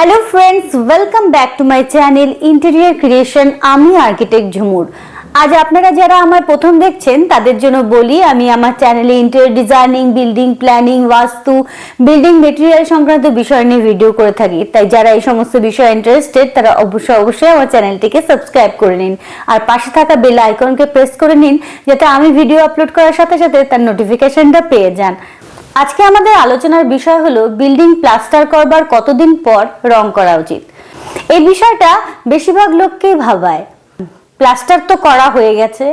Hello friends welcome back to my channel interior creation আমি architect Jhumur আজ আপনারা যারা আমার প্রথম দেখছেন, তাদের জন্য বলি, আমি আমার চ্যানেলে interior designing building planning vastu building material সংক্রান্ত বিষয় নিয়ে ভিডিও করে থাকি। তাই যারা এই সমস্ত বিষয়ে ইন্টারেস্টেড তারা অবশ্যই অবশ্যই আমার চ্যানেলটিকে সাবস্ক্রাইব করে নিন। আর পাশে থাকা বেল আইকনকে প্রেস করে নিন, যাতে আমি ভিডিও আপলোড করার সাথে সাথে তার নোটিফিকেশনটা পেয়ে যান। আজকে আমাদের আলোচনার বিষয় হলো বিল্ডিং প্লাস্টার করবার কতদিন পর রং করা উচিত। এই বিষয়টা বেশিরভাগ লোককেই ভাবায়। প্লাস্টার তো করা হয়ে গেছে,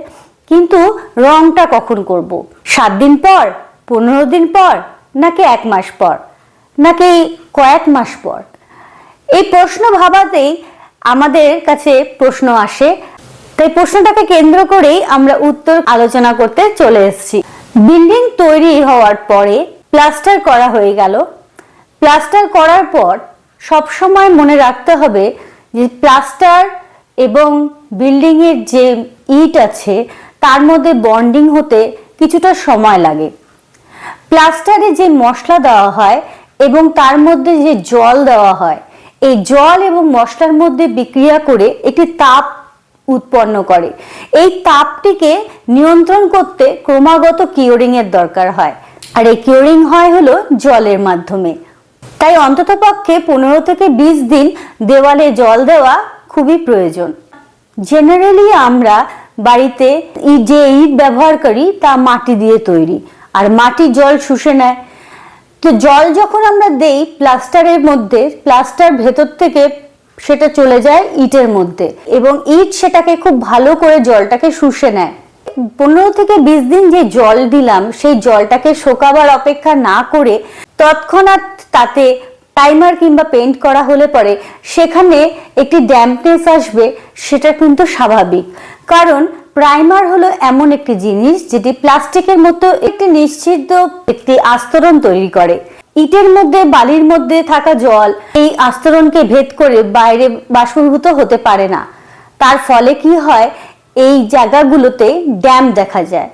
কিন্তু রংটা কখন করব? সাত দিন পর, পনেরো দিন পর, নাকি এক মাস পর, নাকি কয়েক মাস পর? এই প্রশ্ন ভাবাতেই আমাদের কাছে প্রশ্ন আসে। তাই প্রশ্নটাকে কেন্দ্র করেই আমরা উত্তর আলোচনা করতে চলে এসেছি। বিল্ডিং তৈরি হওয়ার পরে প্লাস্টার করা হয়ে গেল। প্লাস্টার করার পর সব সময় মনে রাখতে হবে যে প্লাস্টার এবং বিল্ডিং এর যে ইট আছে, তার মধ্যে বন্ডিং হতে কিছুটা সময় লাগে। প্লাস্টারে যে মশলা দেওয়া হয় এবং তার মধ্যে যে জল দেওয়া হয়, এই জল এবং মশলার মধ্যে বিক্রিয়া করে একটি তাপ উৎপন্ন করে। এই তাপটিকে নিয়ন্ত্রণ করতে ক্রমাগত কিওরিং এর দরকার হয়। আর এই কিওরিং হয় হলো জলের মাধ্যমে। তাই অন্ততপক্ষে পনেরো থেকে বিশ দিন দেওয়ালে জল দেওয়া খুবই প্রয়োজন। জেনারেলি আমরা বাড়িতে যে ইট ব্যবহার করি তা মাটি দিয়ে তৈরি, আর মাটি জল শুষে নেয়। তো জল যখন আমরা দেই প্লাস্টারের মধ্যে, প্লাস্টার ভেতর থেকে সেটা চলে যায় ইটের মধ্যে, এবং ইট সেটাকে খুব ভালো করে জলটাকে শুষে নেয়। পনেরো থেকে বিশ দিন যে জল দিলাম, সেই জলটাকে শোকাবার অপেক্ষা না করে তৎক্ষণাৎ তাতে টাইমার কিংবা পেন্ট করা হলে পরে সেখানে একটি ড্যাম্পনেস আসবে, সেটা কিন্তু স্বাভাবিক। কারণ প্রাইমার হলো এমন একটি জিনিস যেটি প্লাস্টিকের মতো একটি নিশ্চিত একটি আস্তরণ তৈরি করে। ইটের মধ্যে, বালির মধ্যে থাকা জল এই আস্তরণকে ভেদ করে বাইরে বাষ্পীভূত হতে পারে না। তার ফলে কি হয় এই জায়গাগুলোতে ড্যাম দেখা যায়।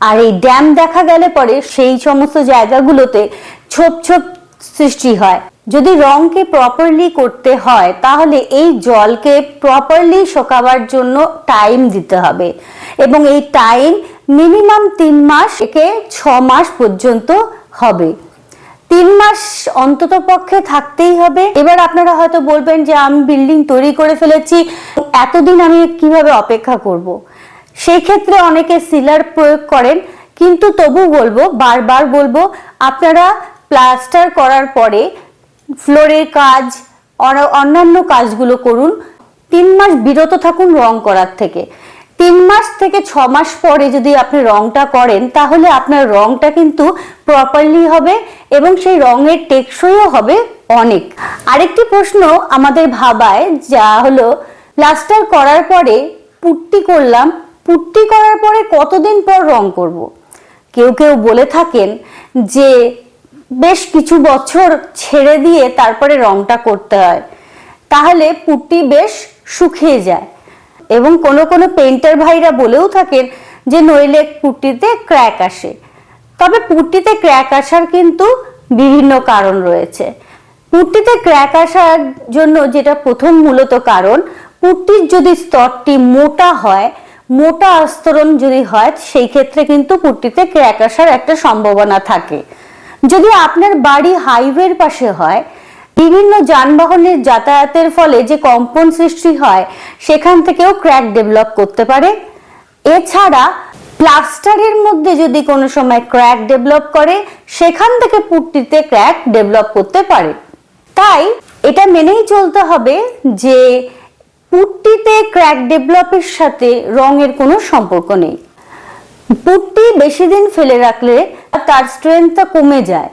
আর এই ড্যাম দেখা গেলে পরে সেই সমস্ত জায়গাগুলোতে ছোপ ছোপ সৃষ্টি হয়। যদি রংকে প্রপারলি করতে হয়, তাহলে এই জলকে প্রপারলি শোকাবার জন্য টাইম দিতে হবে। এবং এই টাইম মিনিমাম তিন মাস থেকে ছ মাস পর্যন্ত হবে। তিন মাস অন্তত পক্ষে থাকতেই হবে। এবার আপনারা হয়তো বলবেন যে, আমি বিল্ডিং তৈরি করে ফেলেছি, এতদিন আমি কীভাবে অপেক্ষা করব। সেই ক্ষেত্রে অনেকে সিলার প্রয়োগ করেন, কিন্তু তবু বলব, বারবার বলব, আপনারা প্লাস্টার করার পরে ফ্লোরের কাজ অন্যান্য কাজগুলো করুন। তিন মাস বিরত থাকুন রং করার থেকে। তিন মাস থেকে ছ মাস পরে যদি আপনি রংটা করেন, তাহলে আপনার রংটা কিন্তু প্রপারলি হবে এবং সেই রঙের টেকসইও হবে অনেক। আরেকটি প্রশ্ন আমাদের ভাবায়, যা হলো প্লাস্টার করার পরে পুট্টি করলাম, পুট্টি করার পরে কতদিন পর রং করব। কেউ কেউ বলে থাকেন যে, বেশ কিছু বছর ছেড়ে দিয়ে তারপরে রংটা করতে হয়। তাহলে পুট্টি বেশ শুকিয়ে যায়। এবং কোনো কোনো পেন্টার ভাইরা বলেও থাকেন যে নইলে পুট্টিতে ক্র্যাক আসে। তবে পুট্টিতে ক্র্যাক আসার কিন্তু বিভিন্ন কারণ রয়েছে। পুট্টিতে ক্র্যাক আসার জন্য যেটা প্রথম মূলত কারণ পুট্টির যদি স্তরটি মোটা হয়, মোটা আস্তরণ যদি হয়, সেই ক্ষেত্রে কিন্তু পুট্টিতে ক্র্যাক আসার একটা সম্ভাবনা থাকে। যদি আপনার বাড়ি হাইওয়ের পাশে হয় বিভিন্ন যানবাহনের যাতায়াতের ফলে যে কম্পন সৃষ্টি হয়, সেখান থেকেও ক্র্যাক ডেভেলপ করতে পারে। এছাড়া প্লাস্টারের মধ্যে যদি কোনো সময় ক্র্যাক ডেভেলপ করে, সেখান থেকে পুট্টিতে ক্র্যাক ডেভেলপ করতে পারে। তাই এটা মেনেই চলতে হবে যে পুট্টিতে ক্র্যাক ডেভেলপের সাথে রঙের কোনো সম্পর্ক নেই। পুট্টি বেশি দিন ফেলে রাখলে তার স্ট্রেংথটা কমে যায়।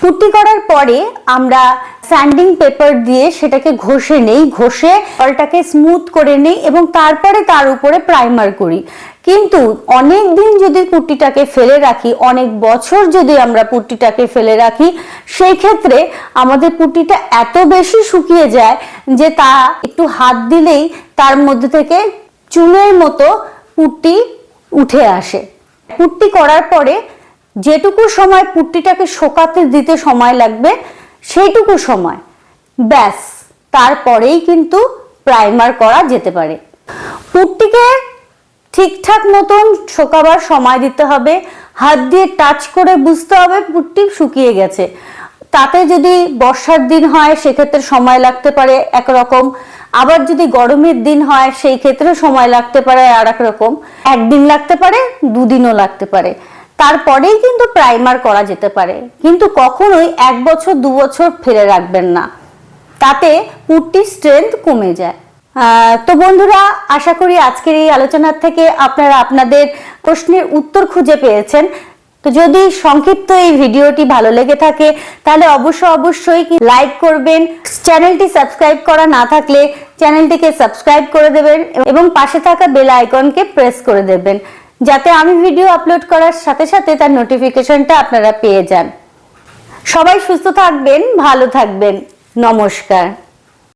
পুট্টি করার পরে আমরা স্যান্ডিং পেপার দিয়ে সেটাকে ঘষে নেই, ঘষে জলটাকে স্মুথ করে নেই এবং তারপরে তার উপরে প্রাইমার করি। কিন্তু অনেক দিন যদি পুট্টিটাকে ফেলে রাখি, অনেক বছর যদি আমরা পুট্টিটাকে ফেলে রাখি, সেই ক্ষেত্রে আমাদের পুট্টিটা এত বেশি শুকিয়ে যায় যে তা একটু হাত দিলেই তার মধ্যে থেকে চুনের মতো পুট্টি উঠে আসে। পুট্টি করার পরে যেটুকু সময় পুট্টিটাকে শোকাতে দিতে সময় লাগবে, সেইটুকু সময়। ব্যাস, তারপরেই কিন্তু প্রাইমার করা যেতে পারে। পুটটিকে ঠিকঠাক মতন শোকাবার সময় দিতে হবে। হাত দিয়ে টাচ করে বুঝতে হবে পুটটি শুকিয়ে গেছে। তাতে যদি বর্ষার দিন হয়, সেক্ষেত্রে সময় লাগতে পারে একরকম। আবার যদি গরমের দিন হয়, সেই ক্ষেত্রে সময় লাগতে পারে আর এক রকম। একদিন লাগতে পারে, দুদিনও লাগতে পারে। তারপরেই কিন্তু প্রাইমার করা যেতে পারে। কিন্তু কখনোই এক বছর, দু বছর ফেলে রাখবেন না। তাতে পুটটির স্ট্রেংথ কমে যায়। তো বন্ধুরা, আশা করি আজকের এই আলোচনার থেকে আপনারা আপনাদের প্রশ্নের উত্তর খুঁজে পেয়েছেন। তো যদি সংক্ষিপ্ত এই ভিডিওটি ভালো লেগে থাকে, তাহলে অবশ্য অবশ্যই লাইক করবেন। চ্যানেলটি সাবস্ক্রাইব করা না থাকলে চ্যানেলটিকে সাবস্ক্রাইব করে দেবেন এবং পাশে থাকা বেল আইকনকে প্রেস করে দেবেন। যাতে আমি ভিডিও আপলোড করার সাথে সাথে তার নোটিফিকেশনটা আপনারা পেয়ে যান। সবাই সুস্থ থাকবেন, ভালো থাকবেন। নমস্কার।